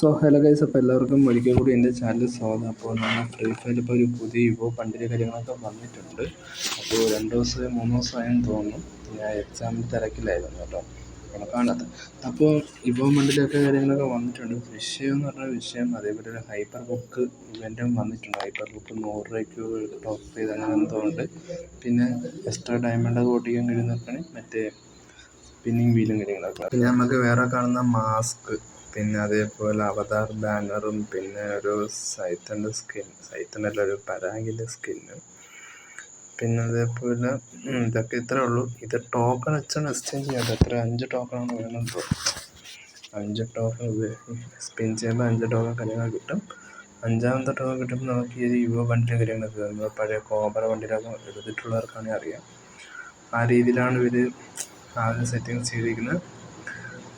So hello guys അപ്പോൾ എല്ലാവർക്കും ഒരിക്കൽ കൂടി എന്റെ ചാനൽ സ്വാഗതം. അപ്പോൾ നമ്മൾ ഫ്രീ ഫയർ ഇപ്പോൾ ഒരു പുതിയ യുവ പണ്ടിന്റെ കാര്യങ്ങളൊക്കെ വന്നിട്ടുണ്ട്. അപ്പോൾ രണ്ട് ദിവസം മൂന്ന് ദിവസമായെന്ന് തോന്നുന്നു. ഞാൻ എക്സാം തിരക്കിലായിരുന്നു കേട്ടോ. കണക്കാണത് അപ്പോൾ ഇപ്പോൾ മണ്ടിലൊക്കെ കാര്യങ്ങളൊക്കെ വന്നിട്ടുണ്ട്. വിഷയം എന്ന് പറഞ്ഞ വിഷയം അതേപോലെ ഒരു ഹൈപ്പർ ബുക്ക് ഇവന്റും വന്നിട്ടുണ്ട്. ഹൈപ്പർ ബുക്ക് നൂറ് രൂപയ്ക്ക് ടോപ്പ് ചെയ്ത് അങ്ങനെ എന്തോ പിന്നെ എക്സ്ട്രാ ഡയമണ്ട് ഓട്ടിക്കാൻ കഴിയുന്നൊക്കെയാണ് മറ്റേ സ്പിന്നിങ് വീലും കാര്യങ്ങളൊക്കെ. പിന്നെ നമുക്ക് വേറെ കാണുന്ന മാസ്ക് പിന്നെ അതേപോലെ അവതാർ ബാനറും പിന്നെ ഒരു സൈത്തന്റെ സ്കിൻ സൈത്തനല്ല ഒരു പരാഗിന്റെ സ്കിന്ന് പിന്നെ അതേപോലെ ഇതൊക്കെ ഇത്രേ ഉള്ളൂ. ഇത് ടോക്കൺ വെച്ചാണ് എക്സ്ചേഞ്ച് ചെയ്യാറ് എത്ര? അഞ്ച് ടോക്കണാണ് വേണമെന്ന് അഞ്ച് ടോക്കൺ സ്പിൻ ചെയ്യുമ്പോൾ അഞ്ച് ടോക്കൺ കാര്യങ്ങൾ കിട്ടും. അഞ്ചാമത്തെ ടോക്കൺ കിട്ടുമ്പോൾ നമുക്ക് ഈ ഒരു യുവ വണ്ടിയിലെ കാര്യങ്ങളൊക്കെ നമ്മൾ പഴയ കോബറ വണ്ടിയിലൊക്കെ എടുത്തിട്ടുള്ളവർക്കാണെങ്കിൽ അറിയാം. ആ രീതിയിലാണ് ഇവർ ആദ്യം സെറ്റിങ്സ് ചെയ്തിരിക്കുന്നത്.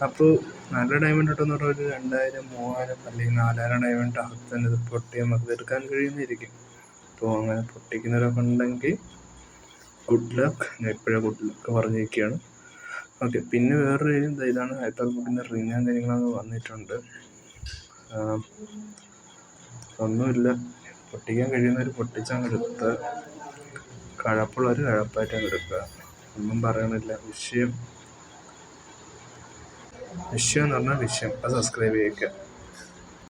അപ്പോൾ നല്ല ഡയമണ്ട് കിട്ടുമെന്ന് പറഞ്ഞാൽ ഒരു രണ്ടായിരം മൂവായിരം അല്ലെങ്കിൽ നാലായിരം ഡയമണ്ട് അകത്ത് തന്നെ ഇത് പൊട്ടി നമുക്ക് എടുക്കാൻ കഴിയുന്നതായിരിക്കും. അപ്പോൾ അങ്ങനെ പൊട്ടിക്കുന്നവരൊക്കെ ഉണ്ടെങ്കിൽ ഗുഡ് ലക്ക് ഞാൻ ഇപ്പോഴേ ഗുഡ് ലക്ക് പറഞ്ഞിരിക്കുകയാണ്. ഓക്കെ പിന്നെ വേറൊരു ഇതാണ് ഹൈപ്പർ ബുക്കിന്റെ റിങ്ങും കാര്യങ്ങളൊക്കെ വന്നിട്ടുണ്ട്. ഒന്നുമില്ല. പൊട്ടിക്കാൻ കഴിയുന്നവർ പൊട്ടിച്ചങ്ങ് എടുക്കുക കഴപ്പുള്ളവർ കഴപ്പായിട്ട് എടുക്കുക. ഒന്നും പറയണില്ല വിഷയം വിഷയം എന്ന് പറഞ്ഞാൽ വിഷയം. അത് സബ്സ്ക്രൈബ് ചെയ്യിക്കുക